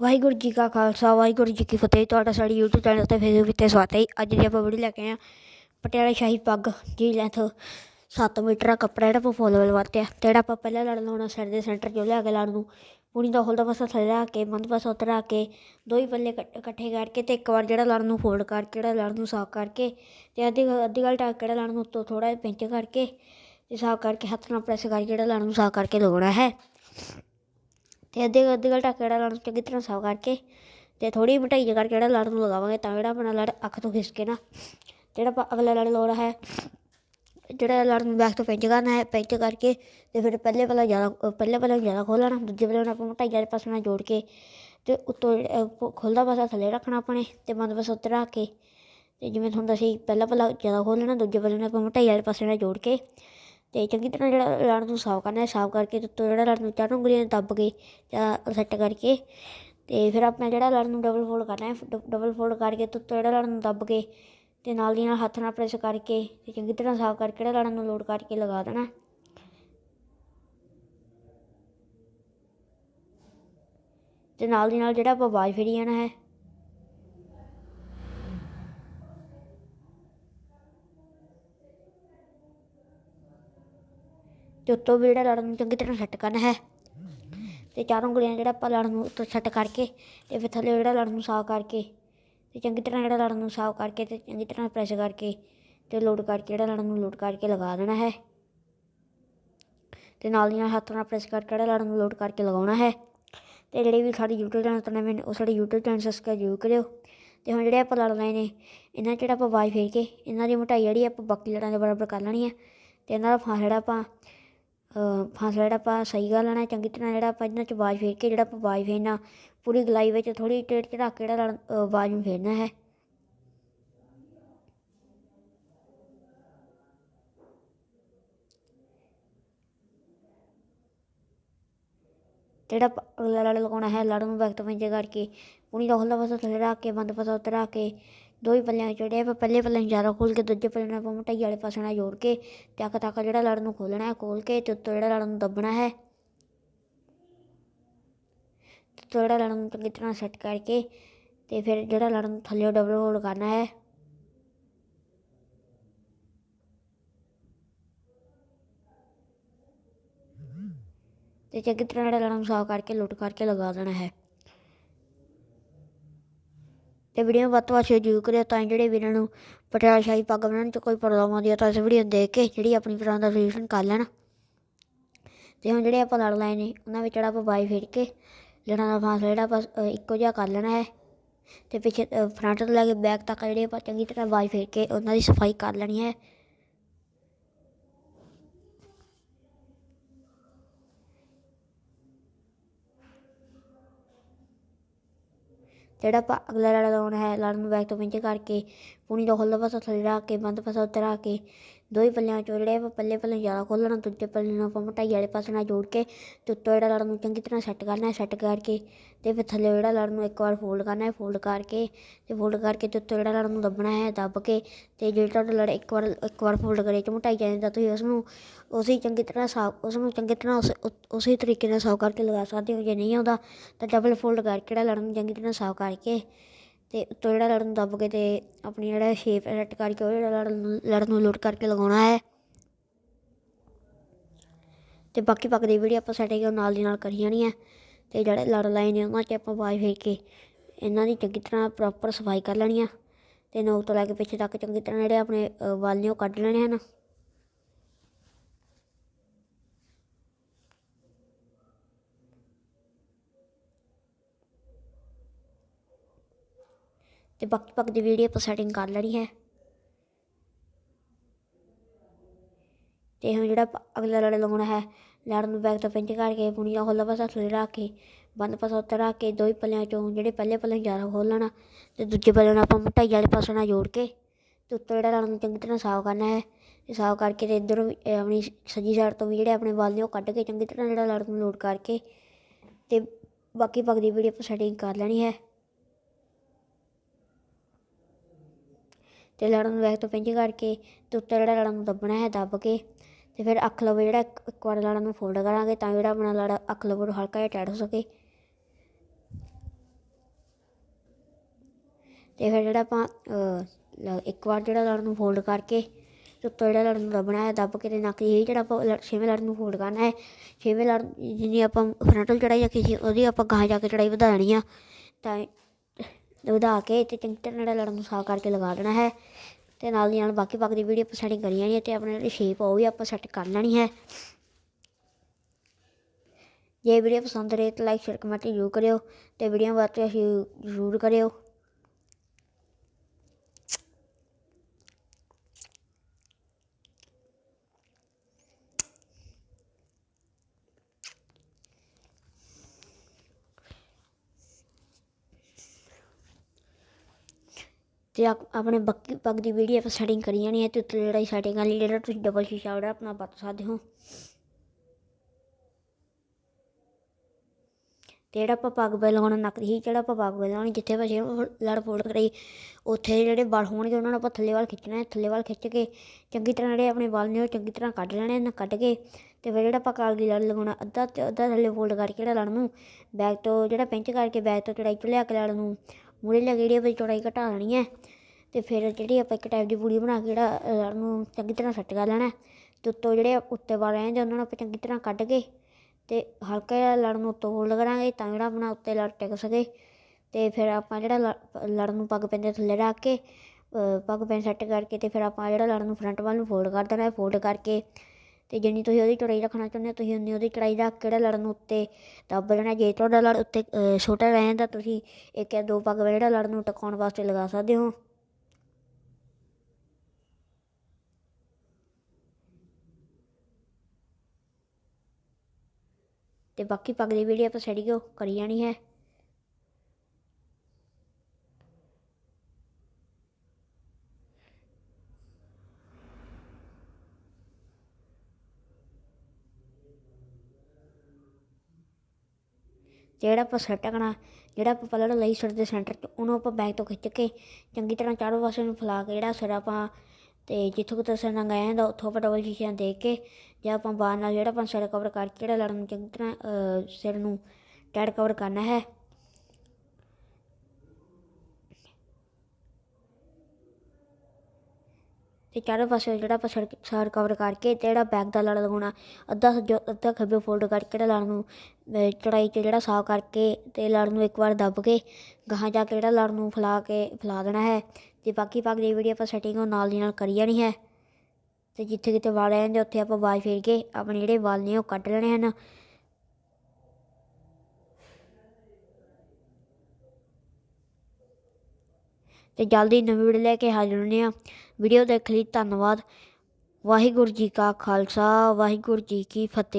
ਵਾਹਿਗੁਰੂ ਜੀ ਕਾ ਖਾਲਸਾ, ਵਾਹਿਗੁਰੂ ਜੀ ਕੀ ਫਤਿਹ। ਤੁਹਾਡਾ ਸਾਡੀ YouTube ਚੈਨਲ ਤੇ ਫੇਸਬੁੱਕ ਤੇ ਸਵਾਗਤ ਹੈ। ਅੱਜ ਦੀ ਆਪਾਂ ਵੀਡੀਓ ਲੈ ਕੇ ਆਏ ਹਾਂ ਪਟਿਆਲਾ ਸ਼ਾਹੀ ਪੱਗ, ਦੀ ਲੈਂਥ 7 ਮੀਟਰ ਦਾ ਕੱਪੜਾ ਜਿਹੜਾ ਆਪਾਂ ਫੁੱਲ ਵਾਲ ਵਰਤਿਆ। ਤੇ ਜਿਹੜਾ ਆਪਾਂ ਪਹਿਲਾਂ ਲੜਨ ਲਾਉਣਾ ਸਿਰ ਦੇ ਸੈਂਟਰ 'ਚੋਂ ਲਿਆ ਕੇ ਲੜਨ ਨੂੰ, ਪੂਰੀ ਦਾ ਹੋਲ ਦਾ ਪਾਸਾ ਥੱਲੇ ਰੱਖ ਕੇ, ਬੰਦ ਪਾਸਾ ਉੱਤੇ ਰੱਖ ਕੇ ਦੋ ਹੀ ਪੱਲੇ ਇਕੱਠ- ਇਕੱਠੇ ਕਰਕੇ ਤੇ ਇੱਕ ਵਾਰ ਜਿਹੜਾ ਲੜਨ ਨੂੰ ਫੋਲਡ ਕਰਕੇ, ਜਿਹੜਾ ਲੜਨ ਨੂੰ ਸਾਫ਼ ਕਰਕੇ ਤੇ ਅੱਧੀ ਅੱਧੀ ਗੱਲ ਟੱਕ ਜਿਹੜਾ ਲੜ ਨੂੰ ਉੱਤੋਂ ਥੋੜਾ ਜਿਹਾ ਪਿੰਚ ਕਰਕੇ ਤੇ ਸਾਫ਼ ਕਰਕੇ ਹੱਥ ਨਾਲ ਪ੍ਰੈਸ ਕਰਕੇ ਜਿਹੜਾ ਲੜ ਨੂੰ ਸਾਫ਼ ਕਰਕੇ ਲਗਾਉਣਾ ਹੈ। ਤੇ ਅੱਧੇ ਅੱਧੇ ਘੰਟਾ ਜਿਹੜਾ ਲੜ ਨੂੰ ਚੰਗੀ ਤਰ੍ਹਾਂ ਸਾਫ਼ ਕਰਕੇ ਤੇ ਥੋੜੀ ਮਟਾਈ ਕਰਕੇ ਜਿਹੜਾ ਲੜ ਨੂੰ ਲਗਾਵਾਂਗੇ ਤਾਂ ਜਿਹੜਾ ਆਪਣਾ ਲੜ ਅੱਖ ਤੋਂ ਖਿਸਕੇ ਕੇ ਨਾ ਜਿਹੜਾ ਆਪਾਂ ਅਗਲਾ ਲੜ ਲਾਉਣਾ ਹੈ ਜਿਹੜਾ ਲੜ ਨੂੰ ਬੈਕ ਤੋਂ ਪਿੰਚ ਕਰਨਾ ਹੈ ਪਿੰਚ ਕਰਕੇ ਤੇ ਫਿਰ ਪਹਿਲੇ ਪਹਿਲਾਂ ਜ਼ਿਆਦਾ ਅ, ਪਹਿਲੇ ਪਹਿਲਾਂ ਜ਼ਿਆਦਾ ਖੋਲ੍ਹਣਾ ਦੂਜੇ ਪਹਿਲਾਂ ਆਪਾਂ ਮਟਾਈ ਵਾਲੇ ਪਾਸੇ ਨਾਲ ਜੋੜ ਕੇ ਤੇ ਉੱਤੋਂ ਖੁੱਲਦਾ ਪਾਸਾ ਥੱਲੇ ਰੱਖਣਾ ਆਪਣੇ ਤੇ ਬੰਦ ਪਾਸਾ ਉੱਤੇ ਰੱਖ ਕੇ ਤੇ ਜਿਵੇਂ ਤੁਹਾਨੂੰ ਦੱਸੀ ਪਹਿਲਾਂ ਪਹਿਲਾਂ ਜ਼ਿਆਦਾ ਖੋਲ੍ਹਣਾ ਦੂਜੇ ਪਹਿਲਾਂ ਆਪਾਂ ਮਟਾਈ ਵਾਲੇ ਪਾਸੇ ਨਾਲ ਜੋੜ ਕੇ ਤੇ ਚੰਗੀ ਤਰ੍ਹਾਂ ਜਿਹੜਾ ਲੜ ਨੂੰ ਸਾਫ਼ ਕਰਨਾ ਹੈ ਸਾਫ਼ ਕਰਕੇ ਤੇ ਜਿਹੜਾ ਲੜ ਨੂੰ ਚਾਰ ਉਂਗਲੀਆਂ ਨਾਲ ਦੱਬ ਕੇ ਜਾਂ ਸੈੱਟ ਕਰਕੇ ਤੇ ਫਿਰ ਆਪਣਾ ਜਿਹੜਾ ਲੜ ਨੂੰ ਡਬਲ ਫੋਲਡ ਕਰਨਾ ਹੈ ਡਬਲ ਫੋਲਡ ਕਰਕੇ ਤੇ ਜਿਹੜਾ ਲੜ ਨੂੰ ਦੱਬ ਕੇ ਤੇ ਨਾਲ ਦੀ ਨਾਲ ਹੱਥ ਨਾਲ ਪ੍ਰੈਸ ਕਰਕੇ ਤੇ ਚੰਗੀ ਤਰ੍ਹਾਂ ਸਾਫ਼ ਕਰਕੇ ਜਿਹੜਾ ਲੜ ਨੂੰ ਲੋਡ ਕਰਕੇ ਲਗਾ ਦੇਣਾ ਹੈ। ਤੇ ਨਾਲ ਦੀ ਨਾਲ ਜਿਹੜਾ ਆਪਾਂ ਬਾਜ ਫੇਰੀ ਜਾਣਾ ਹੈ ਤੇ ਉੱਤੋਂ ਵੀ ਜਿਹੜਾ ਲੜਨ ਨੂੰ ਚੰਗੀ ਤਰ੍ਹਾਂ ਸੈੱਟ ਕਰਨਾ ਹੈ। ਤੇ ਚਾਰੋਂ ਉਂਗਲੀਆਂ ਜਿਹੜਾ ਆਪਾਂ ਲੜਨ ਨੂੰ ਉੱਤੋਂ ਸੈੱਟ ਕਰਕੇ ਤੇ ਫਿਰ ਥੱਲੇ ਜਿਹੜਾ ਲੜਨ ਨੂੰ ਸਾਫ਼ ਕਰਕੇ ਤੇ ਚੰਗੀ ਤਰ੍ਹਾਂ ਜਿਹੜਾ ਲੜਨ ਨੂੰ ਸਾਫ਼ ਕਰਕੇ ਤੇ ਚੰਗੀ ਤਰ੍ਹਾਂ ਪ੍ਰੈਸ ਕਰਕੇ ਤੇ ਲੋਡ ਕਰਕੇ ਜਿਹੜਾ ਲੜਨ ਨੂੰ ਲੋਡ ਕਰਕੇ ਲਗਾ ਦੇਣਾ ਹੈ। ਤੇ ਨਾਲ ਦੀ ਨਾਲ ਹੱਥ ਨਾਲ ਪ੍ਰੈਸ ਕਰਕੇ ਜਿਹੜਾ ਲੜਨ ਨੂੰ ਲੋਡ ਕਰਕੇ ਲਗਾਉਣਾ ਹੈ। ਤੇ ਜਿਹੜੇ ਵੀ ਸਾਡੇ YouTube ਚੈਨਲ ਤੋਂ ਨਵੇਂ, ਉਹ ਸਾਡੇ YouTube ਚੈਨਲ ਸਬਸਕ੍ਰਾਈਬ ਜ਼ਰੂਰ ਕਰਿਓ। ਤੇ ਹੁਣ ਜਿਹੜੇ ਆਪਾਂ ਲੜ ਲਏ ਨੇ, ਇਹਨਾਂ 'ਚ ਜਿਹੜਾ ਆਪਾਂ ਵਾਜ ਫੇਰ ਕੇ, ਇਹਨਾਂ ਦੀ ਮੋਟਾਈ ਜਿਹੜੀ ਆਪਾਂ ਬਾਕੀ ਲੜਾਂ ਦੇ ਬਰਾਬਰ ਕਰ ਲੈਣੀ ਹੈ। ਤੇ ਇਹਨਾਂ ਦਾ ਫਾਂਸ ਜਿਹੜਾ ਆਪਾਂ ਅ, ਜਿਹੜਾ ਆਪਾਂ ਸਹੀ ਕਰ ਲੈਣਾ ਚੰਗੀ ਤਰ੍ਹਾਂ ਜਿਹੜਾ ਆਪਾਂ ਇਹਨਾਂ 'ਚ ਵਾਜ ਫੇਰ ਕੇ ਜਿਹੜਾ ਆਪਾਂ ਵਾਜ ਫੇਰਨਾ ਪੂਰੀ ਗਲਾਈ ਵਿੱਚ ਥੋੜੀ ਟੇੜ ਚੜਾ ਕੇ ਜਿਹੜਾ ਲੜ- ਅ, ਨੂੰ ਫੇਰਨਾ ਹੈ। ਜਿਹੜਾ ਅਗਲਾ ਲੜ ਲਗਾਉਣਾ ਹੈ ਲੜ ਨੂੰ ਵਕਤ ਤੋਂ ਪਿੰਜੇ ਕਰਕੇ ਪੂਰੀ ਦਾ ਹੋਲਾ ਪਾਸਾ ਥੱਲੇ ਰੱਖ ਕੇ ਬੰਦ ਪਾਸਾ ਉੱਤੇ ਰੱਖ ਕੇ ਦੋ ਹੀ ਪੱਲਿਆਂ ਜਿਹੜੇ ਆਪਾਂ ਪਹਿਲੇ ਪੱਲੇ ਨੂੰ ਜ਼ਿਆਦਾ ਖੋਲ ਕੇ ਦੂਜੇ ਪੱਲੇ ਨਾਲ ਆਪਾਂ ਮਟਾਈ ਵਾਲੇ ਪਾਸੇ ਨਾਲ ਜੋੜ ਕੇ ਟੱਕ ਤੱਕ ਜਿਹੜਾ ਲੜ ਨੂੰ ਖੋਲਣਾ ਹੈ ਖੋਲ ਕੇ ਤੇ ਉੱਤੋਂ ਜਿਹੜਾ ਲੜ ਨੂੰ ਦੱਬਣਾ ਹੈ। ਤੇ ਜਿਹੜਾ ਲੜ ਨੂੰ ਚੰਗੀ ਤਰ੍ਹਾਂ ਸੈੱਟ ਕਰਕੇ ਤੇ ਫਿਰ ਜਿਹੜਾ ਲੜ ਨੂੰ ਥੱਲੇ ਡਬਲ ਹੋਲਡ ਕਰਨਾ ਹੈ। ਤੇ ਚੰਗੀ ਤਰ੍ਹਾਂ ਜਿਹੜਾ ਲੜ ਨੂੰ ਸਾਫ਼ ਕਰਕੇ ਲੁੱਟ ਕਰਕੇ ਲਗਾ ਦੇਣਾ ਹੈ। ਤੇ ਵੀਡੀਓ ਵੱਧ ਤੋਂ ਵੱਧ ਸ਼ੇਅਰ ਜ਼ਰੂਰ ਕਰਿਓ ਤਾਂ ਜਿਹੜੇ ਵੀਰਾਂ ਨੂੰ ਪਟਿਆਲਾ ਸ਼ਾਹੀ ਪੱਗ ਬਣਾਉਣ 'ਚ ਕੋਈ ਪ੍ਰੋਬਲਮ ਆਉਂਦੀ ਹੈ ਤਾਂ ਇਸ ਵੀਡੀਓ ਨੂੰ ਦੇਖ ਕੇ ਜਿਹੜੀ ਆਪਣੀ ਪਸੰਦ ਦਾ ਸੋਲੂਸ਼ਨ ਕਰ ਲੈਣ। ਤੇ ਹੁਣ ਜਿਹੜੇ ਆਪਾਂ ਲੜ ਲਾਏ ਨੇ, ਉਹਨਾਂ ਵਿੱਚ ਜਿਹੜਾ ਆਪਾਂ ਬਾਈ ਫੇਰ ਕੇ, ਲੜਾਂ ਦਾ ਫਾਸਲਾ ਜਿਹੜਾ ਆਪਾਂ ਇੱਕੋ ਜਿਹਾ ਕਰ ਲੈਣਾ ਹੈ। ਤੇ ਪਿੱਛੇ ਫਰੰਟ ਤੋਂ ਲੈ ਕੇ ਬੈਕ ਤੱਕ ਜਿਹੜੇ ਆਪਾਂ ਚੰਗੀ ਤਰ੍ਹਾਂ ਬਾਈ ਫੇਰ ਕੇ, ਉਹਨਾਂ ਦੀ ਸਫ਼ਾਈ ਕਰ ਲੈਣੀ ਹੈ। ਜਿਹੜਾ ਆਪਾਂ ਅਗਲਾ ਲੜ ਲਾਉਣਾ ਹੈ ਲੜ ਨੂੰ ਬੈਕ ਤੋਂ ਪਿੰਚ ਕਰਕੇ ਪੂਣੀ ਦਾ ਖੁੱਲ੍ਹਾ ਪਾਸਾ ਥੱਲੇ ਰੱਖ ਕੇ ਬੰਦ ਪਾਸਾ ਉੱਤੇ ਰੱਖ ਕੇ ਦੋ ਹੀ ਪੱਲਿਆਂ ਚੋਂ ਜਿਹੜੇ ਆਪਾਂ ਪੱਲੇ ਪੱਲੇ ਜ਼ਿਆਦਾ ਖੋਲ੍ਹਣਾ, ਦੂਜੇ ਪੱਲੇ ਨੂੰ ਆਪਾਂ ਮੋਟਾਈ ਵਾਲੇ ਪਾਸੇ ਨਾਲ ਜੋੜ ਕੇ ਤੇ ਉੱਤੋਂ ਜਿਹੜਾ ਲੜ ਨੂੰ ਚੰਗੀ ਤਰ੍ਹਾਂ ਸੈੱਟ ਕਰਨਾ ਹੈ ਸੈੱਟ ਕਰਕੇ ਤੇ ਫਿਰ ਥੱਲੇ ਜਿਹੜਾ ਲੜ ਨੂੰ ਇੱਕ ਵਾਰ ਫੋਲਡ ਕਰਨਾ ਹੈ ਫੋਲਡ ਕਰਕੇ ਤੇ ਫੋਲਡ ਕਰਕੇ ਤੇ ਉੱਤੋਂ ਜਿਹੜਾ ਲੜ ਨੂੰ ਦੱਬਣਾ ਹੈ, ਦੱਬ ਕੇ ਤੇ ਜਿਹੜਾ ਤੁਹਾਡਾ ਲੜ ਇੱਕ ਵਾਰ ਇੱਕ ਵਾਰ ਫੋਲਡ ਕਰੇ ਚ ਮੋਟਾਈ ਜਾਂਦਾ ਤੁਸੀਂ ਉਸ ਨੂੰ ਉਸੇ ਚੰਗੀ ਤਰ੍ਹਾਂ ਸਾਫ਼ ਉਸ ਨੂੰ ਚੰਗੀ ਤਰ੍ਹਾਂ ਉਸ ਉ- ਉਸੇ ਤਰੀਕੇ ਨਾਲ ਸਾਫ਼ ਕਰਕੇ ਲਗਾ ਸਕਦੇ ਹੋ, ਜੇ ਨਹੀਂ ਆਉਂਦਾ ਤਾਂ ਡਬਲ ਫੋਲਡ ਕਰਕੇ ਜਿਹੜਾ ਲੜ ਨੂੰ ਚੰਗੀ ਤਰ੍ਹਾਂ ਸਾਫ਼ ਕਰਕੇ ਤੇ ਉੱਤੋਂ ਜਿਹੜਾ ਲੜਨ ਨੂੰ ਦੱਬ ਕੇ ਤੇ ਆਪਣੀ ਜਿਹੜਾ ਸ਼ੇਪ ਸੈੱਟ ਕਰਕੇ ਉਹ ਜਿਹੜਾ ਲੜਨ ਲੜਨ ਨੂੰ ਲੋਡ ਕਰਕੇ ਲਗਾਉਣਾ ਹੈ। ਤੇ ਬਾਕੀ ਪੱਕ ਦੀ ਵੀਡੀਓ ਆਪਾਂ ਸੈਟਿੰਗ ਨਾਲ ਦੀ ਨਾਲ ਕਰੀ ਜਾਣੀ ਹੈ। ਤੇ ਜਿਹੜੇ ਲੜ ਲਾਏ ਨੇ ਉਹਨਾਂ 'ਚ ਆਪਾਂ ਵਾਜ ਫੇਰ ਕੇ ਇਹਨਾਂ ਦੀ ਚੰਗੀ ਤਰ੍ਹਾਂ ਪ੍ਰੋਪਰ ਸਫ਼ਾਈ ਕਰ ਲੈਣੀ ਆ ਤੇ ਨੋਕ ਤੋਂ ਲੈ ਕੇ ਪਿੱਛੇ ਤੱਕ ਚੰਗੀ ਤਰ੍ਹਾਂ ਜਿਹੜੇ ਆਪਣੇ ਅ, ਵਾਲ ਨੇ ਉਹ ਕੱਢ ਲੈਣੇ ਹਨ। ਤੇ ਬਾਕੀ ਪੱਕ ਦੀ ਵੀਡੀਓ ਆਪਾਂ ਸੈਟਿੰਗ ਕਰ ਲੈਣੀ ਹੈ। ਤੇ ਹੁਣ ਜਿਹੜਾ ਅਗਲਾ ਲੜ ਲਾਉਣਾ ਹੈ ਲੜ ਨੂੰ ਬੈਕ ਤੋਂ ਪਿੰਚ ਕਰਕੇ ਪੂਣੀ ਦਾ ਹੋਲਾ ਪਾਸਾ ਥੱਲੇ ਰੱਖ ਕੇ, ਬੰਦ ਪਾਸਾ ਉੱਤੇ ਰੱਖ ਕੇ ਦੋ ਹੀ ਪੱਲਿਆਂ ਚੋਂ ਜਿਹੜੇ ਪਹਿਲੇ ਪੱਲੇ ਨੂੰ ਜ਼ਿਆਦਾ ਖੋਲ ਲੈਣਾ ਤੇ ਦੂਜੇ ਪੱਲੇ ਨੂੰ ਆਪਾਂ ਮੋਟਾਈ ਵਾਲੇ ਪਾਸੇ ਨਾਲ ਜੋੜ ਕੇ ਤੇ ਉੱਤੋਂ ਜਿਹੜਾ ਲੜ ਨੂੰ ਚੰਗੀ ਤਰ੍ਹਾਂ ਸਾਫ਼ ਕਰਨਾ ਹੈ, ਤੇ ਸਾਫ਼ ਕਰਕੇ ਤੇ ਇੱਧਰੋਂ ਵੀ ਆਪਣੀ ਸੱਜੀ ਸਾਈਡ ਤੋਂ ਵੀ ਜਿਹੜੇ ਆਪਣੇ ਵਾਲ ਨੇ ਉਹ ਕੱਢ ਕੇ ਚੰਗੀ ਤਰ੍ਹਾਂ ਜਿਹੜਾ ਲੜ ਨੂੰ ਲੋਡ ਕਰਕੇ ਤੇ ਬਾਕੀ ਪੱਕ ਦੀ ਵੀਡੀਓ ਆਪਾਂ ਸੈਟਿੰਗ ਕਰ ਲੈਣੀ ਹੈ। ਤੇ ਲੜਨ ਨੂੰ ਬੈਕ ਤੋਂ ਪਿੰਜ ਕਰਕੇ ਤੇ ਉੱਤੇ ਜਿਹੜਾ ਲੜ ਨੂੰ ਦੱਬਣਾ ਹੈ ਦੱਬ ਕੇ ਤੇ ਫਿਰ ਅੱਖ ਲਵੋ ਜਿਹੜਾ ਇੱਕ ਇੱਕ ਵਾਰ ਲੜ ਨੂੰ ਫੋਲਡ ਕਰਾਂਗੇ ਤਾਂ ਜਿਹੜਾ ਆਪਣਾ ਲੜ ਅੱਖ ਲਵੋ ਹਲਕਾ ਜਿਹਾ ਟੈਟ ਹੋ ਸਕੇ। ਤੇ ਫਿਰ ਜਿਹੜਾ ਆਪਾਂ ਲ- ਇੱਕ ਵਾਰ ਜਿਹੜਾ ਲੜਨ ਨੂੰ ਫੋਲਡ ਕਰਕੇ ਤੇ ਉੱਤੋਂ ਜਿਹੜਾ ਲੜਨ ਨੂੰ ਦੱਬਣਾ ਹੈ ਦੱਬ ਕੇ ਤੇ ਨੱਕ ਇਹ ਜਿਹੜਾ ਆਪਾਂ ਲੜ- ਛੇਵੇਂ ਲੜਨ ਨੂੰ ਫੋਲਡ ਕਰਨਾ ਹੈ, ਛੇਵੇਂ ਲੜ ਜਿੰਨੀ ਆਪਾਂ ਫਰੰਟਲ ਚੜਾਈ ਰੱਖੀ ਸੀ ਉਹਦੀ ਆਪਾਂ ਗਾਹਾਂ ਜਾ ਕੇ ਚੜਾਈ ਵਧਾ ਦੇਣੀ ਆ। ਤਾਂ ਵਧਾ ਕੇ ਤੇ ਚੰਗੀ ਤਰ੍ਹਾਂ ਜਿਹੜਾ ਲੜ ਨੂੰ ਸਾਫ਼ ਕਰਕੇ ਲਗਾ ਦੇਣਾ ਹੈ। ਤੇ ਨਾਲ ਦੀ ਨਾਲ ਬਾਕੀ ਬਾਕੀ ਦੀ ਵੀਡੀਓ ਆਪਾਂ ਸੈਟਿੰਗ ਕਰੀ ਜਾਣੀ ਹੈ ਤੇ ਆਪਣੇ ਜਿਹੜੀ ਸ਼ੇਪ ਉਹ ਵੀ ਆਪਾਂ ਸੈੱਟ ਕਰ ਲੈਣੀ ਹੈ। ਜੇ ਵੀਡੀਓ ਪਸੰਦ ਰਹੇ ਤਾਂ ਲਾਈਕ ਸ਼ੇਅਰ ਕਮੈਂਟ ਜ਼ਰੂਰ ਕਰਿਓ ਤੇ ਵੀਡੀਓ ਵਾਸਤੇ ਜ਼ਰੂਰ ਕਰਿਓ। ਤੇ ਆਪਣੇ ਬੱਕੀ, ਪੱਗ ਦੀ ਵੀਡੀਓ ਆਪਾਂ ਸੈਟਿੰਗ ਕਰੀ ਜਾਣੀ ਹੈ ਤੇ ਉੱਤੇ ਜਿਹੜਾ ਸੈਟਿੰਗ ਵਾਲੀ ਜਿਹੜਾ ਤੁਸੀਂ ਡਬਲ ਸ਼ੀਸ਼ਾ ਜਿਹੜਾ ਆਪਣਾ ਵਰਤ ਸਕਦੇ ਹੋ। ਤੇ ਜਿਹੜਾ ਆਪਾਂ ਪੱਗ ਬੈ ਲਾਉਣਾ ਨੱਕ ਦੀ, ਜਿਹੜਾ ਆਪਾਂ ਪੱਗ ਬੈ ਲਾਉਣੀ ਜਿੱਥੇ ਆਪਾਂ ਲੜ ਫੋਲਡ ਕਰੀ ਉੱਥੇ ਜਿਹੜੇ ਵਾਲ ਹੋਣਗੇ, ਉਹਨਾਂ ਨੂੰ ਆਪਾਂ ਥੱਲੇ ਵੱਲ ਖਿੱਚਣਾ ਹੈ, ਥੱਲੇ ਵੱਲ ਖਿੱਚ ਕੇ ਚੰਗੀ ਤਰ੍ਹਾਂ ਜਿਹੜੇ ਆਪਣੇ ਵਾਲ ਨੇ, ਉਹ ਚੰਗੀ ਤਰ੍ਹਾਂ ਕੱਢ ਲੈਣੇ ਨੇ, ਕੱਢ ਕੇ ਤੇ ਫਿਰ ਜਿਹੜਾ ਆਪਾਂ ਕਾਲ ਦੀ ਲੜ ਲਗਾਉਣਾ, ਅੱਧਾ ਤੇ ਅੱਧਾ ਥੱਲੇ ਫੋਲਡ ਕਰਕੇ ਜਿਹੜਾ ਲੜ ਨੂੰ ਬੈਕ ਤੋਂ ਜਿਹੜਾ ਪਿੰਚ ਕਰਕੇ ਬੈਕ ਤੋਂ ਚੜਾਈ ਚ ਲਿਆ ਕੇ ਲੜ ਨੂੰ ਮੂਰੇ ਲੱਗੇ ਜਿਹੜੀ ਆਪਾਂ ਚੌੜਾਈ ਘਟਾ ਲੈਣੀ ਹੈ ਤੇ ਫਿਰ ਜਿਹੜੀ ਆਪਾਂ ਇੱਕ ਟਾਈਪ ਦੀ ਪੂੜੀ ਬਣਾ ਕੇ ਜਿਹੜਾ ਅਹ, ਨੂੰ ਚੰਗੀ ਤਰ੍ਹਾਂ ਸੈੱਟ ਕਰ ਲੈਣਾ ਹੈ। ਤੇ ਉੱਤੋਂ ਜਿਹੜੇ ਉੱਤੇ ਵਾਲ ਰਹਿੰਦੇ ਉਹਨਾਂ ਨੂੰ ਆਪਾਂ ਚੰਗੀ ਤਰ੍ਹਾਂ ਕੱਢ ਕੇ ਤੇ ਹਲਕਾ ਜਿਹਾ ਲੜ ਨੂੰ ਉੱਤੋਂ ਹੋਲਡ ਕਰਾਂਗੇ ਤਾਂ ਜਿਹੜਾ ਆਪਣਾ ਉੱਤੇ ਲੜ ਟਿਕ ਸਕੇ ਤੇ ਫਿਰ ਆਪਾਂ ਜਿਹੜਾ ਲ- ਲੜ ਨੂੰ ਪੱਗ ਪੈਂਦੇ ਥੱਲੇ ਰੱਖ ਕੇ ਪੱਗ ਪੈਨ ਸੈੱਟ ਕਰਕੇ ਤੇ ਫਿਰ ਆਪਾਂ ਜਿਹੜਾ ਲੜ ਨੂੰ ਫਰੰਟ ਵੱਲ ਨੂੰ ਫੋਲਡ ਕਰ ਦੇਣਾ ਹੈ ਫੋਲਡ ਕਰਕੇ ਤੇ ਜਿੰਨੀ ਤੁਸੀਂ ਉਹਦੀ ਚੜਾਈ ਰੱਖਣਾ ਚਾਹੁੰਦੇ ਹੋ, ਤੁਸੀਂ ਉਨੀ ਉਹਦੀ ਚੜਾਈ ਰੱਖ ਕੇ ਲੜਨ ਉੱਤੇ ਦੱਬ ਦੇਣਾ। ਜੇ ਤੁਹਾਡਾ ਲੜ ਉੱਤੇ ਛੋਟਾ ਰਹਿ ਤਾਂ ਤੁਸੀਂ ਇੱਕ ਜਾਂ ਦੋ ਪੱਗ ਜਿਹੜਾ ਲੜਨ ਨੂੰ ਟਕਾਉਣ ਵਾਸਤੇ ਲਗਾ ਸਕਦੇ ਹੋ। ਤੇ ਬਾਕੀ ਪੱਗ ਦੀ ਵੀਡੀਓ ਆਪਾਂ ਸੈਡੀ ਕਰੀ ਜਾਣੀ ਹੈ। ਜਿਹੜਾ ਆਪਾਂ ਸੈੱਟ ਕਰਨਾ, ਜਿਹੜਾ ਆਪਾਂ ਪਲੜ ਲਈ ਸਿਰ ਦੇ ਸੈਂਟਰ 'ਚ, ਉਹਨੂੰ ਆਪਾਂ ਬੈਕ ਤੋਂ ਖਿੱਚ ਕੇ ਚੰਗੀ ਤਰ੍ਹਾਂ ਚਾਰੋਂ ਪਾਸੇ ਨੂੰ ਫੈਲਾ ਕੇ ਜਿਹੜਾ ਸਿਰ ਆਪਾਂ, ਤੇ ਜਿੱਥੋਂ ਕਿਤੇ ਸਿਰ ਨੰਗਾ ਹੁੰਦਾ, ਉੱਥੋਂ ਆਪਾਂ ਡਬਲ ਸ਼ੀਸ਼ਾ ਦੇ ਕੇ ਜਾਂ ਆਪਾਂ ਬਾਹਰ ਨਾਲ ਜਿਹੜਾ ਆਪਾਂ ਸਿਰ ਕਵਰ ਕਰਕੇ ਜਿਹੜਾ ਲੜਨ ਨੂੰ ਚੰਗੀ ਤਰ੍ਹਾਂ ਸਿਰ ਨੂੰ ਟੈਡ ਕਵਰ ਕਰਨਾ ਹੈ ਤੇ ਚਾਰੋਂ ਪਾਸੇ ਜਿਹੜਾ ਆਪਾਂ ਸੜਕ, ਸਾਰ ਕਵਰ ਕਰਕੇ ਤੇ ਜਿਹੜਾ ਬੈਕ ਦਾ ਲੜ ਲਗਾਉਣਾ, ਅੱਧਾ ਸੱਜੋ ਅੱਧਾ ਖੱਬੇ ਫੋਲਡ ਕਰਕੇ ਜਿਹੜਾ ਲੜ ਨੂੰ ਚੜਾਈ 'ਚ ਜਿਹੜਾ ਸਾਫ਼ ਕਰਕੇ ਤੇ ਲੜ ਨੂੰ ਇੱਕ ਵਾਰ ਦੱਬ ਕੇ, ਗਾਹਾਂ ਜਾ ਕੇ ਜਿਹੜਾ ਲੜ ਨੂੰ ਫੈਲਾ ਕੇ, ਫੈਲਾ ਦੇਣਾ ਹੈ। ਤੇ ਬਾਕੀ ਪੱਗ ਦੀ ਵੀਡੀਓ ਆਪਾਂ ਸੈਟਿੰਗ ਉਹ ਨਾਲ ਦੀ ਨਾਲ ਕਰੀ ਜਾਣੀ ਹੈ। ਤੇ ਜਿੱਥੇ ਕਿਤੇ ਵਾਲ ਰਹਿ ਜਾਂਦੇ ਉੱਥੇ ਆਪਾਂ ਬਾਜ ਫੇਰ ਕੇ ਆਪਣੇ ਜਿਹੜੇ ਵਾਲ ਨੇ ਉਹ ਕੱਢ ਲੈਣੇ ਹਨ। ਤੇ ਜਲਦੀ ਨਵੀਂ ਵੀਡੀਓ ਲੈ ਕੇ ਹਾਜ਼ਰ ਹੁੰਦੇ ਆ ਵੀਡੀਓ ਦੇਖ ਲਈ ਧੰਨਵਾਦ। ਵਾਹਿਗੁਰੂ ਜੀ ਕਾ ਖਾਲਸਾ ਵਾਹਿਗੁਰੂ ਜੀ ਕੀ ਫਤਿਹ।